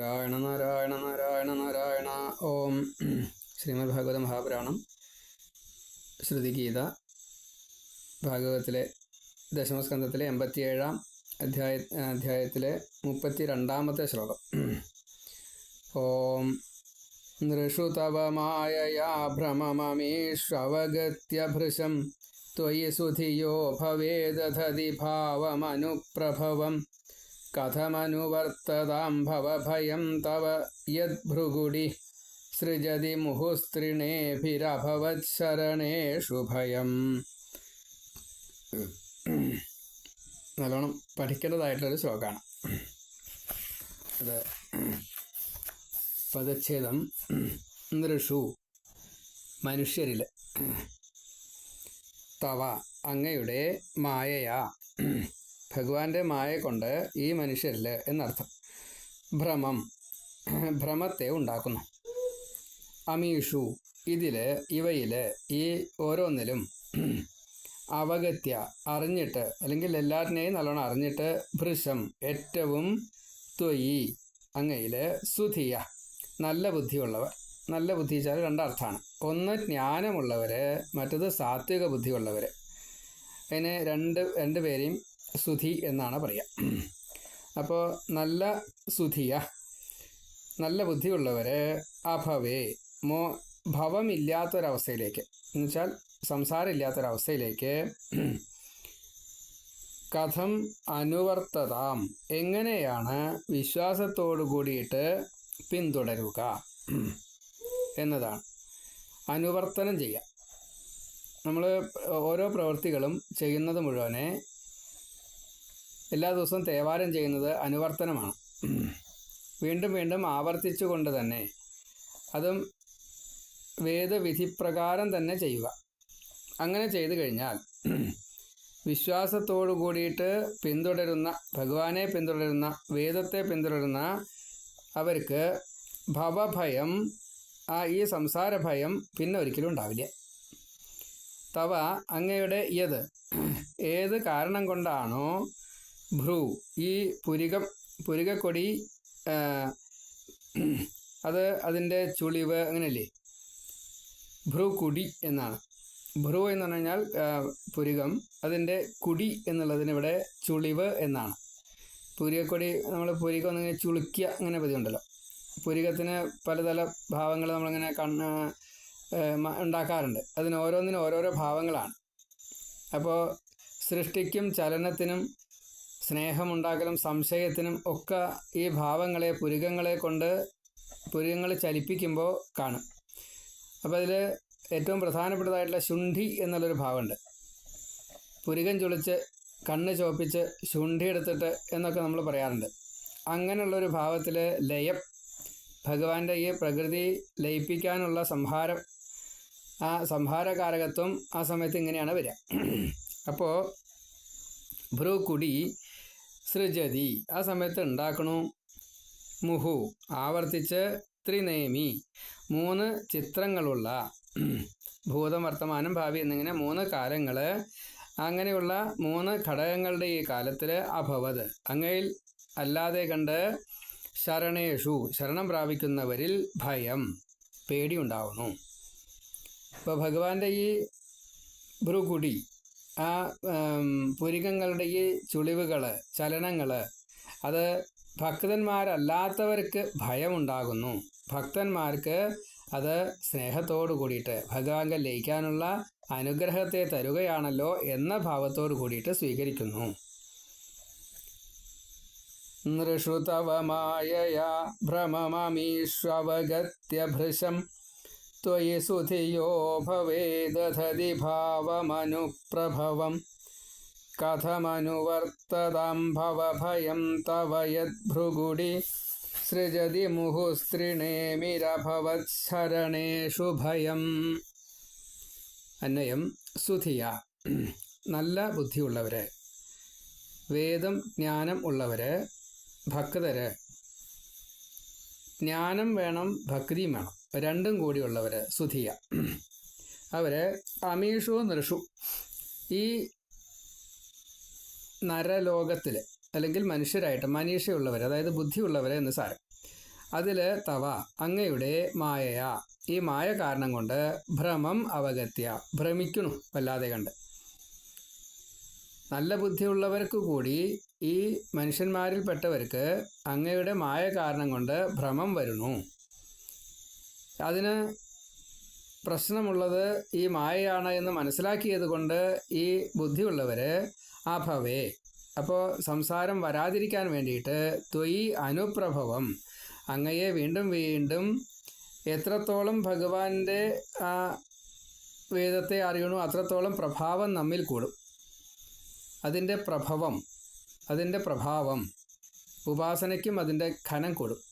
നാരായണ നാരായണ നാരായണ നാരായണ. ഓം ശ്രീമദ് ഭാഗവത മഹാപുരാണം. ശ്രുതിഗീത. ഭാഗവതത്തിലെ ദശമസ്കന്ധത്തിലെ എൺപത്തിയേഴാം അധ്യായ അധ്യായത്തിലെ മുപ്പത്തി രണ്ടാമത്തെ ശ്ലോകം. ഓം നൃഷു തവ മായയാ ഭ്രമമമീഷ്വഗത്യഭൃശം ത്വയി സുധിയോ ഭവേദധതി ഭാവമനുപ്രഭവം കഥമനുവർത്തതാം ഭവഭയം തവ യദ്ഭൃഗുടി സൃജതി മുഹുസ്ത്രിണേഭിരഭവത്ശരണേഷു ഭയം. നല്ലോണം പഠിക്കേണ്ടതായിട്ടുള്ളൊരു ശ്ലോകമാണ് അത് പദച്ഛേദം നൃഷു മനുഷ്യരിൽ തവ അങ്ങയുടെ മായയാ. ഭഗവാന്റെ മായ കൊണ്ട് ഈ മനുഷ്യരിൽ എന്നർത്ഥം. ഭ്രമം ഭ്രമത്തെ ഉണ്ടാക്കുന്നു. അമീഷു ഇതിൽ ഇവയിൽ ഈ ഓരോന്നിലും അവഗത്യ അറിഞ്ഞിട്ട് അല്ലെങ്കിൽ എല്ലാറ്റിനെയും നല്ലോണം അറിഞ്ഞിട്ട് ഭൃശം ഏറ്റവും ത്വയി അങ്ങയിൽ സുധിയ നല്ല ബുദ്ധിയുള്ളവർ. നല്ല ബുദ്ധി വെച്ചാൽ രണ്ടർത്ഥമാണ്. ഒന്ന് ജ്ഞാനമുള്ളവർ മറ്റത് സാത്വിക ബുദ്ധിയുള്ളവർ അതിന് രണ്ട് രണ്ട് പേരെയും സുധി എന്നാണ് പറയുക. അപ്പോൾ നല്ല സുധിയ നല്ല ബുദ്ധിയുള്ളവർ അഭവേ മോ ഭവമില്ലാത്തൊരവസ്ഥയിലേക്ക്. എന്നുവെച്ചാൽ സംസാരമില്ലാത്തൊരവസ്ഥയിലേക്ക് കഥം അനുവർത്തതാം. എങ്ങനെയാണ് വിശ്വാസത്തോടു കൂടിയിട്ട് പിന്തുടരുക എന്നതാണ്. അനുവർത്തനം ചെയ്യുക. നമ്മൾ ഓരോ പ്രവൃത്തികളും ചെയ്യുന്നത് മുഴുവനെ എല്ലാ ദിവസവും തേവാരം ചെയ്യുന്നത് അനുവർത്തനമാണ്. വീണ്ടും വീണ്ടും ആവർത്തിച്ചുകൊണ്ട് തന്നെ. അതും വേദവിധിപ്രകാരം തന്നെ ചെയ്യുക. അങ്ങനെ ചെയ്തു കഴിഞ്ഞാൽ വിശ്വാസത്തോടു കൂടിയിട്ട് പിന്തുടരുന്ന ഭഗവാനെ പിന്തുടരുന്ന വേദത്തെ പിന്തുടരുന്ന അവർക്ക് ഭവഭയം ആ ഈ സംസാര ഭയം പിന്നെ ഒരിക്കലും ഉണ്ടാവില്ല. തവ അങ്ങയുടെ യത് ഏത് കാരണം കൊണ്ടാണോ ഭ്രൂ. ഈ പുരികം പുരികക്കൊടി അത് അതിന്റെ ചുളിവ് അങ്ങനെയല്ലേ? ഭ്രൂ കുടി എന്നാണ്. ഭ്രൂ എന്ന് പറഞ്ഞു കഴിഞ്ഞാൽ പുരികം അതിന്റെ കുടി എന്നുള്ളതിന് ഇവിടെ ചുളിവ് എന്നാണ്. പുരികക്കൊടി നമ്മൾ പുരികം ഒന്നിങ്ങനെ ചുളുക്കിയ അങ്ങനെ പതിവുണ്ടല്ലോ. പുരികത്തിന് പലതല ഭാവങ്ങൾ നമ്മളിങ്ങനെ കണ്ണ് ഉണ്ടാക്കാറുണ്ട്. അതിന് ഓരോന്നിനും ഓരോരോ ഭാവങ്ങളാണ്. അപ്പോൾ സൃഷ്ടിക്കും ചലനത്തിനും സ്നേഹമുണ്ടാക്കലും സംശയത്തിനും ഒക്കെ ഈ ഭാവങ്ങളെ പുരുകങ്ങളെ കൊണ്ട് പുരുകങ്ങൾ ചലിപ്പിക്കുമ്പോൾ കാണും. അപ്പോൾ അതിൽ ഏറ്റവും പ്രധാനപ്പെട്ടതായിട്ടുള്ള ശുണ്ഠി എന്നുള്ളൊരു ഭാവമുണ്ട്. പുരുകൻ ചുളിച്ച് കണ്ണ് ചോപ്പിച്ച് ശുണ്ഠി എടുത്തിട്ട് എന്നൊക്കെ നമ്മൾ പറയാറുണ്ട്. അങ്ങനെയുള്ളൊരു ഭാവത്തിൽ ലയം ഭഗവാന്റെ ഈ പ്രകൃതി ലയിപ്പിക്കാനുള്ള സംഹാരം ആ സംഹാരകാരകത്വം ആ സമയത്ത് ഇങ്ങനെയാണ് വരിക. അപ്പോൾ ഭ്രൂക്കുടി സൃജതി. ആ സമയത്ത് ഉണ്ടാക്കണു. മുഹു. ആവർത്തിച്ച് ത്രിനേമി. മൂന്ന് ചിത്രങ്ങളുള്ള ഭൂതം വർത്തമാനം ഭാവി എന്നിങ്ങനെ മൂന്ന് കാലങ്ങൾ അങ്ങനെയുള്ള മൂന്ന് ഘടകങ്ങളുടെ ഈ കാലത്തിൽ അഭവത്. അങ്ങയിൽ അല്ലാതെ കണ്ട് ശരണേഷു ശരണം പ്രാപിക്കുന്നവരിൽ ഭയം പേടിയുണ്ടാവുന്നു ഇപ്പോൾ ഭഗവാന്റെ ഈ ഭ്രുകുടി ആ പുരികങ്ങളുടെ ഈ ചുളിവുകൾ ചലനങ്ങൾ അത് ഭക്തന്മാരല്ലാത്തവർക്ക് ഭയമുണ്ടാകുന്നു. ഭക്തന്മാർക്ക് അത് സ്നേഹത്തോടു കൂടിയിട്ട് ഭഗവാങ്കൽ ലയിക്കാനുള്ള അനുഗ്രഹത്തെ തരുകയാണല്ലോ എന്ന ഭാവത്തോടു കൂടിയിട്ട് സ്വീകരിക്കുന്നു. നൃഷുതവമായ ഭ്രമമമീഷ്വഗത്യഭൃശം त्वयि सुधियो भवेदधति भावमनुप्रभवं कथमनुवर्ततां भवभयं तव यद्भृगुडि സൃജതി മുഹുസ്ത്രിണേമിരഭവത്സരണേഷു ഭയം അന്വയം സുധിയ നല്ല ബുദ്ധിയുള്ളവര് വേദം ജ്ഞാനം ഉള്ളവര് ഭക്തര് ജ്ഞാനം വേണം ഭക്തിയും വേണം രണ്ടും കൂടിയുള്ളവർ സുധിയ. അവർ അമീഷു നൃഷു. ഈ നരലോകത്തിൽ അല്ലെങ്കിൽ മനുഷ്യരായിട്ട് മനീഷയുള്ളവർ അതായത് ബുദ്ധിയുള്ളവരെ എന്ന് സാരം. അതിൽ തവ അങ്ങയുടെ മായയാ. ഈ മായ കാരണം കൊണ്ട് ഭ്രമം അവഗത്യ ഭ്രമിക്കണു വല്ലാതെ കണ്ട്. നല്ല ബുദ്ധിയുള്ളവർക്ക് കൂടി ഈ മനുഷ്യന്മാരിൽപ്പെട്ടവർക്ക് അങ്ങയുടെ മായ കാരണം കൊണ്ട് ഭ്രമം വരുന്നു. അതിന് പ്രശ്നമുള്ളത് ഈ മായയാണ് എന്ന് മനസ്സിലാക്കിയത് കൊണ്ട് ഈ ബുദ്ധിയുള്ളവർ അഭവേ അപ്പോൾ സംസാരം വരാതിരിക്കാൻ വേണ്ടിയിട്ട് ത്വയി അനുപ്രഭവം അങ്ങയെ വീണ്ടും വീണ്ടും എത്രത്തോളം ഭഗവാന്റെ ആ വേദത്തെ അറിയണു അത്രത്തോളം പ്രഭാവം നമ്മിൽ കൂടും. അതിന്റെ പ്രഭവം അതിന്റെ പ്രഭാവം ഉപാസനയ്ക്കും അതിന്റെ ഘനം കൂടും.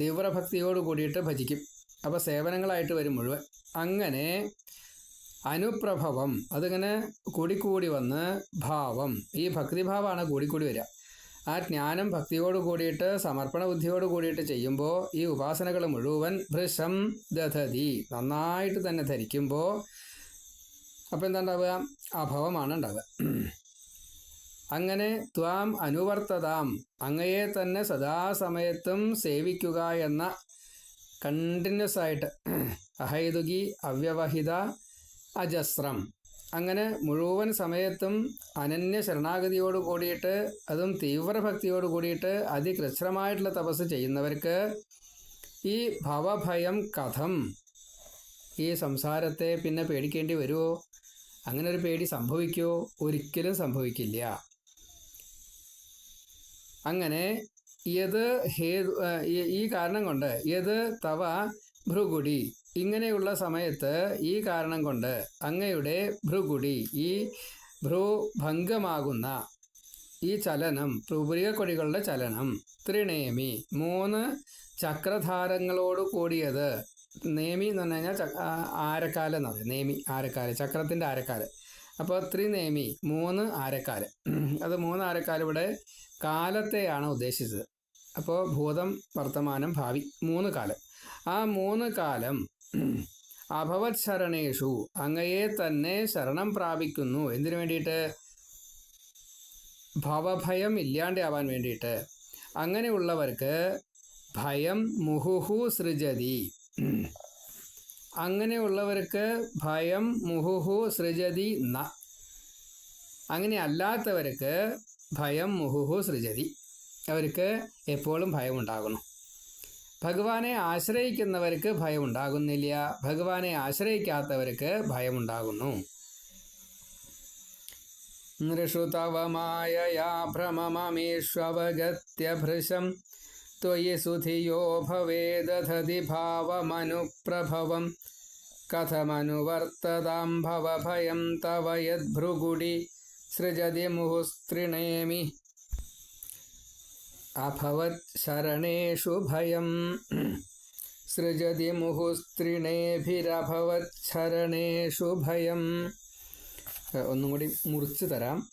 തീവ്രഭക്തിയോട് കൂടിയിട്ട് ഭജിക്കും. അപ്പോൾ സേവനങ്ങളായിട്ട് വരും മുഴുവൻ. അങ്ങനെ അനുപ്രഭവം അതിങ്ങനെ കൂടിക്കൂടി വന്ന് ഭാവം ഈ ഭക്തിഭാവമാണ് കൂടിക്കൂടി വരിക. ആ ജ്ഞാനം ഭക്തിയോട് കൂടിയിട്ട് സമർപ്പണ ബുദ്ധിയോട് കൂടിയിട്ട് ചെയ്യുമ്പോൾ ഈ ഉപാസനകൾ മുഴുവൻ ഭൃശം ദധതി നന്നായിട്ട് തന്നെ ധരിക്കുമ്പോൾ അപ്പോൾ എന്താ ഉണ്ടാവുക? അഭവമാണ് ഉണ്ടാവുക. അങ്ങനെ ത്വാം അനുവർത്തതാം. അങ്ങയെ തന്നെ സദാസമയത്തും സേവിക്കുക എന്ന കണ്ടിന്യൂസ് ആയിട്ട് അഹൈതുകി അവ്യവഹിത അജസ്രം. അങ്ങനെ മുഴുവൻ സമയത്തും അനന്യ ശരണാഗതിയോട് കൂടിയിട്ട് അതും തീവ്രഭക്തിയോട് കൂടിയിട്ട് അതികൃച്ഛ്രമായിട്ടുള്ള തപസ് ചെയ്യുന്നവർക്ക് ഈ ഭവഭയം കഥം ഈ സംസാരത്തെ പിന്നെ പേടിക്കേണ്ടി വരുമോ അങ്ങനെ ഒരു പേടി സംഭവിക്കുമോ ഒരിക്കലും സംഭവിക്കില്ല. അങ്ങനെ യത് ഹേതു ഈ കാരണം കൊണ്ട് യത് തവ ഭൃഗുടി. ഇങ്ങനെയുള്ള സമയത്ത് ഈ കാരണം കൊണ്ട് അങ്ങയുടെ ഭൃഗുടി ഈ ഭ്രൂഭംഗമാകുന്ന ഈ ചലനം ഭ്രൂപുരികക്കൊടികളുടെ ചലനം ത്രിണേമി മൂന്ന് ചക്രധാരങ്ങളോട് കൂടിയത് നേമി എന്ന് പറഞ്ഞു കഴിഞ്ഞാൽ ആരക്കാൽ നേമി ആരക്കാൽ ചക്രത്തിന്റെ ആരക്കാൽ. അപ്പോൾ ത്രിനേമി മൂന്ന് ആരക്കാൽ. അത് മൂന്ന് ആരക്കാൽ ഇവിടെ കാലത്തെയാണ് ഉദ്ദേശിച്ചത്. അപ്പോൾ ഭൂതം വർത്തമാനം ഭാവി മൂന്ന് കാലം. ആ മൂന്ന് കാലം അഭവത് ശരണേഷു അങ്ങയെ തന്നെ ശരണം പ്രാപിക്കുന്നു. എന്തിനു വേണ്ടിയിട്ട്? ഭവഭയം ഇല്ലാണ്ടാവാൻ വേണ്ടിയിട്ട്. അങ്ങനെയുള്ളവർക്ക് ഭയം മുഹുഹു സൃജതി. അങ്ങനെയുള്ളവർക്ക് ഭയം മുഹുഹു സൃജതി ന. അങ്ങനെ അല്ലാത്തവർക്ക് ഭയം മുഹുഹു സൃജതി അവർക്ക് എപ്പോഴും ഭയം ഉണ്ടാകണം ഭഗവാനെ ആശ്രയിക്കുന്നവർക്ക് ഭയം ഉണ്ടാകുന്നില്ല ഭഗവാനെ ആശ്രയിക്കാത്തവർക്ക് ഭയമുണ്ടാകുന്നു നൃഷുതവമായയാ ഭ്രമമമീഷ്വവഗത്യഭൃശം त्वयि सुधियो भवेदधति भावमनुप्रभवं कथमनुवर्ततां भवभयं तव यद्भृगुडि सृजति मुहुस्त्रिणेमि अभवत् शरणेषु भयं सृजति മുഹുസ്ത്രിണേഭിരഭവത് ശരണേഷു ഭയം ഒന്നും കൂടി മുറിച്ച് തരാം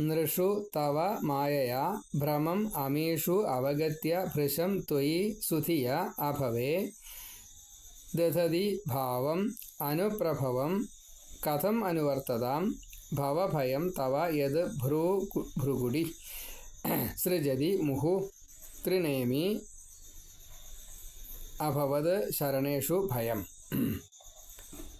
നൃഷു തവ മായയാ ഭ്രമം അമീഷു അവഗത്യ ഭൃശം ത്വയി സുധിയ അഭവേ ദധതി ഭാവം അനുപ്രഭവം കഥം അനുവർത്തതാം ഭവഭയം തവ യത് ഭ്രൂ ഭൃഗുടി സൃജതി മുഹു ത്രിനേമി അഭവത് ശരണേഷു ഭയം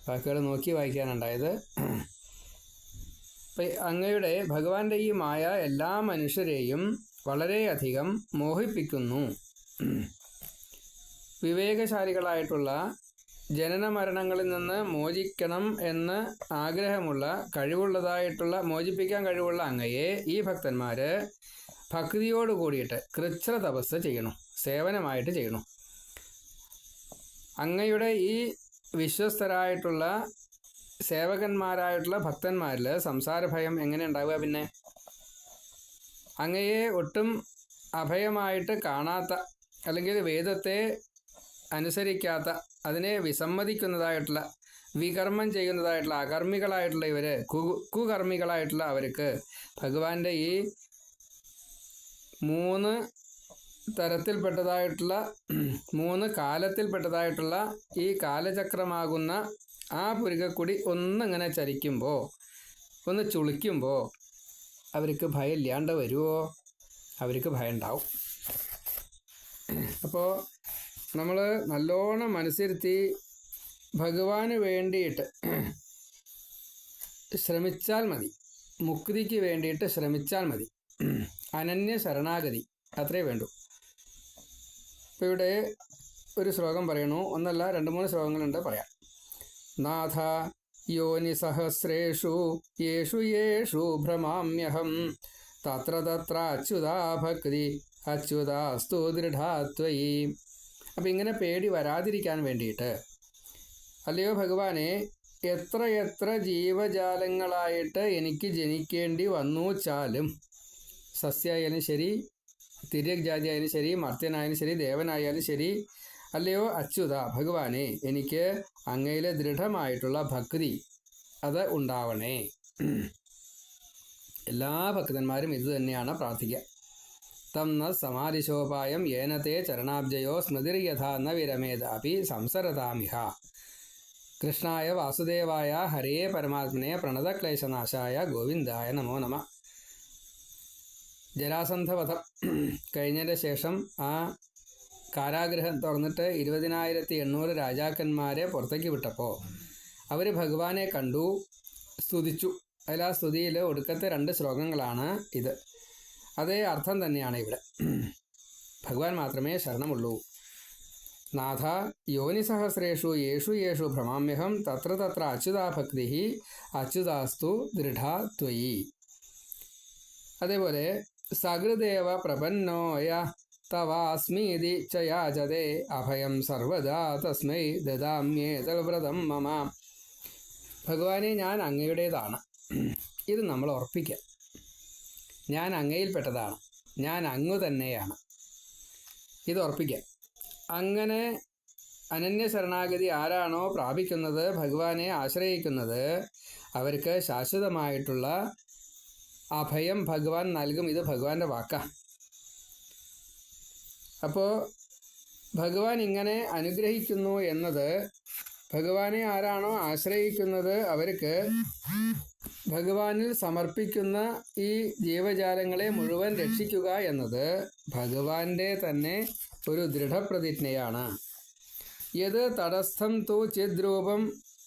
വാക്കുകൾ നോക്കി വായിക്കാനുണ്ടായത്. അങ്ങയുടെ ഭഗവാന്റെ ഈ മായ എല്ലാ മനുഷ്യരെയും വളരെയധികം മോഹിപ്പിക്കുന്നു. വിവേകശാലികളായിട്ടുള്ള ജനന മരണങ്ങളിൽ നിന്ന് മോചിക്കണം എന്ന് ആഗ്രഹമുള്ള കഴിവുള്ളതായിട്ടുള്ള മോചിപ്പിക്കാൻ കഴിവുള്ള അങ്ങയെ ഈ ഭക്തന്മാർ ഭക്തിയോട് കൂടിയിട്ട് കൃച്ഛ്ര തപസ് ചെയ്യണം സേവനമായിട്ട് ചെയ്യണം. അങ്ങയുടെ ഈ വിശ്വസ്തരായിട്ടുള്ള സേവകന്മാരായിട്ടുള്ള ഭക്തന്മാരിൽ സംസാരഭയം എങ്ങനെ ഉണ്ടാവുക പിന്നെ? അങ്ങയെ ഒട്ടും അഭയമായിട്ട് കാണാത്ത അല്ലെങ്കിൽ വേദത്തെ അനുസരിക്കാത്ത അതിനെ വിസമ്മതിക്കുന്നതായിട്ടുള്ള വികർമ്മം ചെയ്യുന്നതായിട്ടുള്ള അകർമ്മികളായിട്ടുള്ള ഇവർ കു കുകർമ്മികളായിട്ടുള്ള അവർക്ക് ഭഗവാന്റെ ഈ മൂന്ന് തരത്തിൽപ്പെട്ടതായിട്ടുള്ള മൂന്ന് കാലത്തിൽപ്പെട്ടതായിട്ടുള്ള ഈ കാലചക്രമാകുന്ന ആ പുരുകക്കുടി ഒന്നിങ്ങനെ ചലിക്കുമ്പോൾ ഒന്ന് ചുളിക്കുമ്പോൾ അവർക്ക് ഭയം ഇല്ലാണ്ട് വരുമോ അവർക്ക് ഭയം ഉണ്ടാവും അപ്പോൾ നമ്മൾ നല്ലോണം മനസ്സിരുത്തി ഭഗവാന് വേണ്ടിയിട്ട് ശ്രമിച്ചാൽ മതി. മുക്തിക്ക് വേണ്ടിയിട്ട് ശ്രമിച്ചാൽ മതി. അനന്യ ശരണാഗതി. അത്രേ വേണ്ടൂ. ഇപ്പോൾ ഇവിടെ ഒരു ശ്ലോകം പറയണു ഒന്നല്ല രണ്ട് മൂന്ന് ശ്ലോകങ്ങളുണ്ട് പറയാം. നാഥ യോനി സഹസ്രേഷു യേഷു യേഷു ഭ്രമാമ്യഹം. തത്ര തത്ര അച്യുതാ ഭക്തി അച്യുതാസ്തു ദൃഢാത്വയി അപ്പം ഇങ്ങനെ പേടി വരാതിരിക്കാൻ വേണ്ടിയിട്ട്. അല്ലയോ ഭഗവാനെ എത്ര എത്ര ജീവജാലങ്ങളായിട്ട് എനിക്ക് ജനിക്കേണ്ടി വന്നു ചാലും സസ്യായാലും ശരി തിര്യക് ജാതിയായാലും ശരി മർത്യനായാലും ശരി ദേവനായാലും ശരി അല്ലയോ അച്യുത ഭഗവാനെ എനിക്ക് അങ്ങയിലെ ദൃഢമായിട്ടുള്ള ഭക്തി അത് ഉണ്ടാവണേ. എല്ലാ ഭക്തന്മാരും ഇത് തന്നെയാണ് പ്രാർത്ഥിക്കുക തം ന സമാധിശോപായം ഏനത്തെ ചരണാബ്ജയോ സ്മൃതിർയഥാ ന വിരമേതാപി സംസരതാമിഹ. കൃഷ്ണായ വാസുദേവായ ഹരേ പരമാത്മനെ പ്രണതക്ലേശനാശായ ഗോവിന്ദായ നമോ നമ. ജരാസന്ധവധം കഴിഞ്ഞതിന്റെ ശേഷം ആ കാരാഗ്രഹം തുറന്നിട്ട് ഇരുപതിനായിരത്തി എണ്ണൂറ് രാജാക്കന്മാരെ പുറത്തേക്ക് വിട്ടപ്പോൾ അവർ ഭഗവാനെ കണ്ടു സ്തുതിച്ചു. അതിൽ ആ സ്തുതിയിൽ ഒടുക്കത്തെ രണ്ട് ശ്ലോകങ്ങളാണ് ഇത്. അതേ അർത്ഥം തന്നെയാണ് ഇവിടെ. ഭഗവാൻ മാത്രമേ ശരണമുള്ളൂ. നാഥ യോനിസഹസ്രേഷു യേഷു യേഷു ഭ്രമാമ്യഹം തത്ര തത്ര അച്യുതാഭക്തി അച്യുതാസ്തു ദൃഢ ത്വയി. അതേപോലെ സഹൃദേവ പ്രപന്നോയ തവാസ്മീതി ച യാചതേ അഭയം സർവദാ തസ്മൈ ദദാമ്യേതൽവ്രതം മമ. ഭഗവാനെ ഞാൻ അങ്ങയുടേതാണ്. ഇത് നമ്മൾ ഉറപ്പിക്കുക ഞാൻ അങ്ങയിൽപ്പെട്ടതാണ്. ഞാൻ അങ്ങു തന്നെയാണ്. ഇത് ഉറപ്പിക്കാം. അങ്ങനെ അനന്യ ശരണാഗതി ആരാണോ പ്രാപിക്കുന്നത് ഭഗവാനെ ആശ്രയിക്കുന്നത് അവർക്ക് ശാശ്വതമായിട്ടുള്ള അഭയം ഭഗവാൻ നൽകും. ഇത് ഭഗവാന്റെ വാക്കാണ് അപ്പോൾ ഭഗവാൻ ഇങ്ങനെ അനുഗ്രഹിക്കുന്നു എന്നത് ഭഗവാനെ ആരാണോ ആശ്രയിക്കുന്നത് അവർക്ക് ഭഗവാനിൽ സമർപ്പിക്കുന്ന ഈ ജീവജാലങ്ങളെ മുഴുവൻ രക്ഷിക്കുക എന്നത് ഭഗവാന്റെ തന്നെ ഒരു ദൃഢപ്രതിജ്ഞയാണ്. യത് തടസ്ഥം തു ചിദ്രൂപം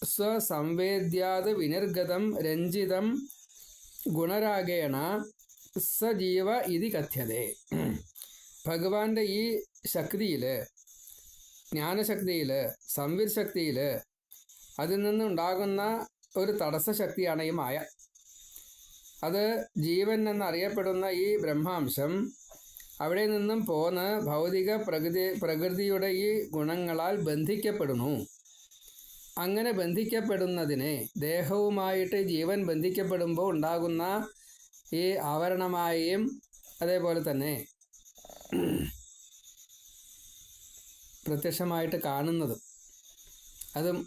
സ്വസംവേദ്യാത് വിനിർഗതം രഞ്ജിതം ഗുണരാഗേണ സജീവ ഇതി കഥ്യതേ. ഭഗവാന്റെ ഈ ശക്തിയിൽ ജ്ഞാനശക്തിയിൽ സംവിർ ശക്തിയിൽ അതിൽ നിന്നുണ്ടാകുന്ന ഒരു തടസ്സ ശക്തിയാണ് ഈ മായ. അത് ജീവൻ എന്നറിയപ്പെടുന്ന ഈ ബ്രഹ്മാംശം അവിടെ നിന്നും പോന്ന് ഭൗതിക പ്രകൃതി പ്രകൃതിയുടെ ഈ ഗുണങ്ങളാൽ ബന്ധിക്കപ്പെടുന്നു. അങ്ങനെ ബന്ധിക്കപ്പെടുന്നതിനെ ദേഹവുമായിട്ട് ജീവൻ ബന്ധിക്കപ്പെടുമ്പോൾ ഉണ്ടാകുന്ന ഈ ആവരണമായും അതേപോലെ തന്നെ പ്രത്യക്ഷമായിട്ട് കാണുന്നതും. അതും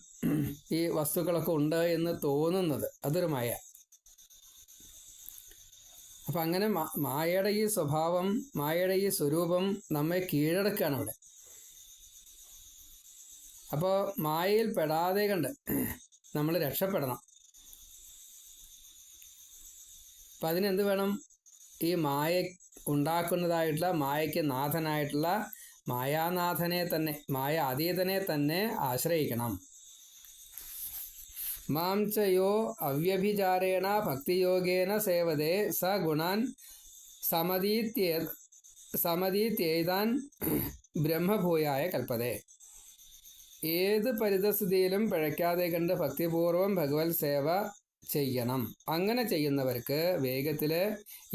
ഈ വസ്തുക്കളൊക്കെ ഉണ്ട് എന്ന് തോന്നുന്നത്. അതൊരു മായ. അപ്പം അങ്ങനെ മായയുടെ ഈ സ്വഭാവം മായയുടെ ഈ സ്വരൂപം നമ്മെ കീഴടക്കുകയാണ് അവിടെ. അപ്പോൾ മായയിൽ പെടാതെ കണ്ട് നമ്മൾ രക്ഷപ്പെടണം. അപ്പം അതിനെന്ത് വേണം? ഈ മായ ഉണ്ടാക്കുന്നതായിട്ടുള്ള മായയ്ക്ക് നാഥനായിട്ടുള്ള മായാനാഥനെ തന്നെ മായ അതീതനെ തന്നെ ആശ്രയിക്കണം. മാം ച യോ അവ്യഭിചാരേണ ഭക്തിയോഗേന സേവതേ സ ഗുണാൻ സമതീത്യേ സമതീത്യേതാൻ ബ്രഹ്മഭൂയായ കൽപ്പതേ ഏത് പരിതസ്ഥിതിയിലും പിഴയ്ക്കാതെ കണ്ട് ഭക്തിപൂർവം ഭഗവത് സേവ ചെയ്യണം. അങ്ങനെ ചെയ്യുന്നവർക്ക് വേഗത്തിൽ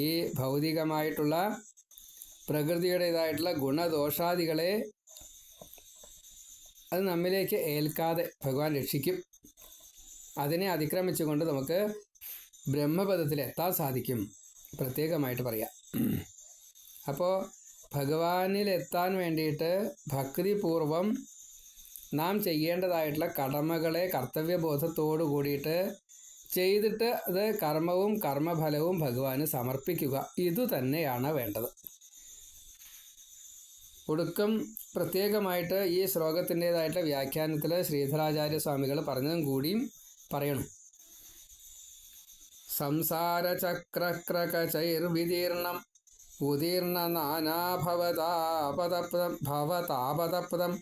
ഈ ഭൗതികമായിട്ടുള്ള പ്രകൃതിയുടേതായിട്ടുള്ള ഗുണദോഷാദികളെ അത് നമ്മിലേക്ക് ഏൽക്കാതെ ഭഗവാൻ രക്ഷിക്കും. അതിനെ അതിക്രമിച്ചുകൊണ്ട് നമുക്ക് ബ്രഹ്മപദത്തിൽ എത്താൻ സാധിക്കും. പ്രത്യേകമായിട്ട് പറയാം. അപ്പോൾ ഭഗവാനിൽ എത്താൻ വേണ്ടിയിട്ട് ഭക്തിപൂർവം നാം ചെയ്യേണ്ടതായിട്ടുള്ള കടമകളെ കർത്തവ്യബോധത്തോടു കൂടിയിട്ട് ചെയ്തിട്ട് അത് കർമ്മവും കർമ്മഫലവും ഭഗവാന് സമർപ്പിക്കുക. ഇതുതന്നെയാണ് വേണ്ടത്. ഒടുക്കം പ്രത്യേകമായിട്ട് ഈ ശ്ലോകത്തിന്റെതായിട്ടുള്ള വ്യാഖ്യാനത്തിൽ ശ്രീധരാചാര്യ സ്വാമികൾ പറഞ്ഞതും കൂടിയും പറയണം. സംസാരചക്രക്രകചൈർവിതീർണം ഉദീർണ നാനാഭവതാപതപ്തം ഭവതാപതപ്തം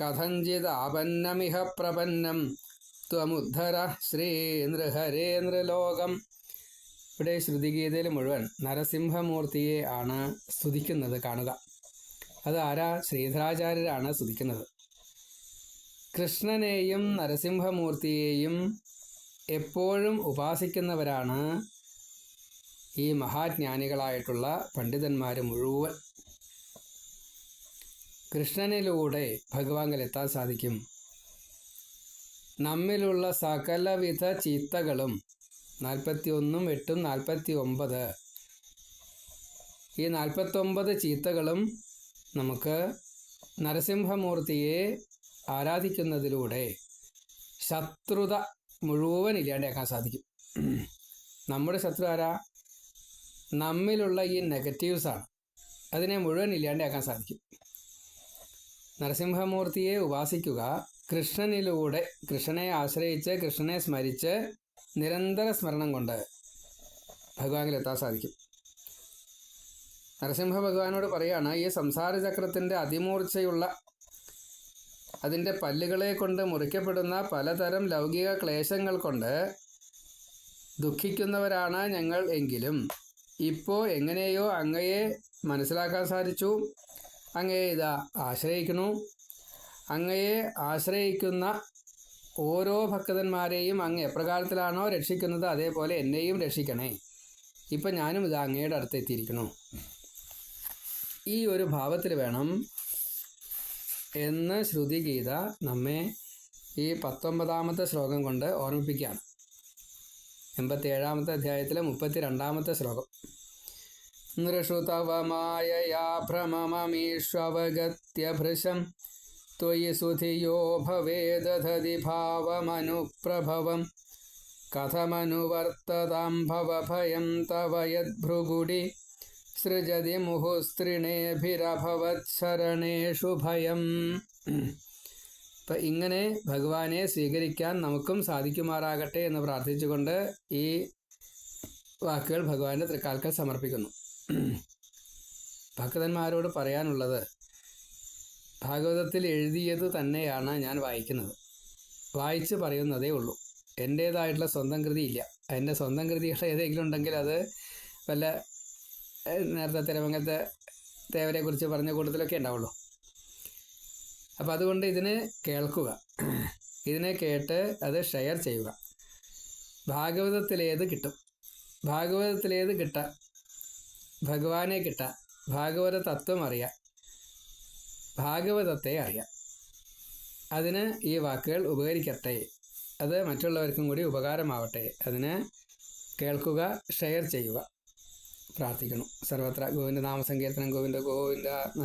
കഥഞ്ചിതാപന്നമിഹ പ്രപന്നം ത്വമുദ്ധര ശ്രീനൃഹരേന്ദ്രലോകം ഇവിടെ ശ്രുതിഗീതയിൽ മുഴുവൻ നരസിംഹമൂർത്തിയെ ആണ് സ്തുതിക്കുന്നത് കാണുക. അത് ആരാ ശ്രീധരാചാര്യരാണ് സ്തുതിക്കുന്നത്. കൃഷ്ണനെയും നരസിംഹമൂർത്തിയെയും എപ്പോഴും ഉപാസിക്കുന്നവരാണ് ഈ മഹാജ്ഞാനികളായിട്ടുള്ള പണ്ഡിതന്മാർ മുഴുവൻ. കൃഷ്ണനിലൂടെ ഭഗവാങ്കലെത്താൻ സാധിക്കും. നമ്മിലുള്ള സകലവിധ ചീത്തകളും നാൽപ്പത്തിയൊന്നും എട്ടും നാൽപ്പത്തി ഒമ്പത് ഈ നാൽപ്പത്തൊമ്പത് ചീത്തകളും നമുക്ക് നരസിംഹമൂർത്തിയെ ആരാധിക്കുന്നതിലൂടെ ശത്രുത മുഴുവൻ ഇല്ലാണ്ടാക്കാൻ സാധിക്കും. നമ്മുടെ ശത്രു ആരാ? നമ്മിലുള്ള ഈ നെഗറ്റീവ്സാണ് അതിനെ മുഴുവൻ ഇല്ലാണ്ടാക്കാൻ സാധിക്കും. നരസിംഹമൂർത്തിയെ ഉപാസിക്കുക കൃഷ്ണനിലൂടെ കൃഷ്ണനെ ആശ്രയിച്ച് കൃഷ്ണനെ സ്മരിച്ച് നിരന്തര സ്മരണം കൊണ്ട് ഭഗവാനിലെത്താൻ സാധിക്കും. നരസിംഹ ഭഗവാനോട് പറയാണ് ഈ സംസാര ചക്രത്തിന്റെ അതിമൂർച്ചയുള്ള അതിന്റെ പല്ലുകളെ കൊണ്ട് മുറിക്കപ്പെടുന്ന പലതരം ലൗകിക ക്ലേശങ്ങൾ കൊണ്ട് ദുഃഖിക്കുന്നവരാണ് ഞങ്ങൾ എങ്കിലും. ഇപ്പോൾ എങ്ങനെയോ അങ്ങയെ മനസ്സിലാക്കാൻ സാധിച്ചു. അങ്ങയെ ഇതാ ആശ്രയിക്കുന്നു. അങ്ങയെ ആശ്രയിക്കുന്ന ഓരോ ഭക്തന്മാരെയും അങ്ങ് എപ്രകാരത്തിലാണോ രക്ഷിക്കുന്നത് അതേപോലെ എന്നെയും രക്ഷിക്കണേ. ഇപ്പം ഞാനും ഇത് അങ്ങയുടെ അടുത്ത് എത്തിയിരിക്കുന്നു. ഈ ഒരു ഭാവത്തിൽ വേണം എന്ന് ശ്രുതിഗീത നമ്മെ ഈ പത്തൊമ്പതാമത്തെ ശ്ലോകം കൊണ്ട് ഓർമ്മിപ്പിക്കുകയാണ് എൺപത്തി ഏഴാമത്തെ അധ്യായത്തിലെ മുപ്പത്തി രണ്ടാമത്തെ ശ്ലോകം നൃഷുതവമായയാ ഭ്രമമീഷ്വവഗത്യ ഭൃശം त्वयि सुधियो भवेदधति भावमनुप्रभवं कथमनुवर्ततां भवभयं तव यद्भृगुडि സൃജതി മുഹുസ്ത്രിണേഭിരഭവത്സരണേഷു ഭയം ഇപ്പം ഇങ്ങനെ ഭഗവാനെ സ്വീകരിക്കാൻ നമുക്കും സാധിക്കുമാറാകട്ടെ എന്ന് പ്രാർത്ഥിച്ചുകൊണ്ട് ഈ വാക്കുകൾ ഭഗവാന്റെ തൃക്കാൽക്കൽ സമർപ്പിക്കുന്നു ഭക്തന്മാരോട് പറയാനുള്ളത് ഭാഗവതത്തിൽ എഴുതിയത് തന്നെയാണ് ഞാൻ വായിക്കുന്നത്। വായിച്ച് പറയുന്നതേ ഉള്ളൂ। എന്റേതായിട്ടുള്ള സ്വന്തം ഇല്ല എന്റെ സ്വന്തം കൃതികൾ ഏതെങ്കിലും ഉണ്ടെങ്കിൽ അത് വല്ല നേരത്തെ തിരുവങ്ങത്തെ ദേവരെക്കുറിച്ച് പറഞ്ഞ കൂട്ടത്തിലൊക്കെ ഉണ്ടാവുള്ളൂ. അപ്പോൾ അതുകൊണ്ട് ഇതിനെ കേൾക്കുക. ഇതിനെ കേട്ട് അത് ഷെയർ ചെയ്യുക. ഭാഗവതത്തിലേത് കിട്ടും? ഭാഗവതത്തിലേത് കിട്ട? ഭഗവാനെ കിട്ട? ഭാഗവത തത്വം അറിയാം? ഭാഗവതത്തെ അറിയാം? അതിന് ഈ വാക്കുകൾ ഉപകരിക്കട്ടെ. അത് മറ്റുള്ളവർക്കും കൂടി ഉപകാരമാവട്ടെ. അതിന് കേൾക്കുക ഷെയർ ചെയ്യുക. പ്രാർത്ഥിക്കണം. സർവത്ര ഗോവിന്ദ നാമസങ്കീർത്തനം ഗോവിന്ദ ഗോവിന്ദ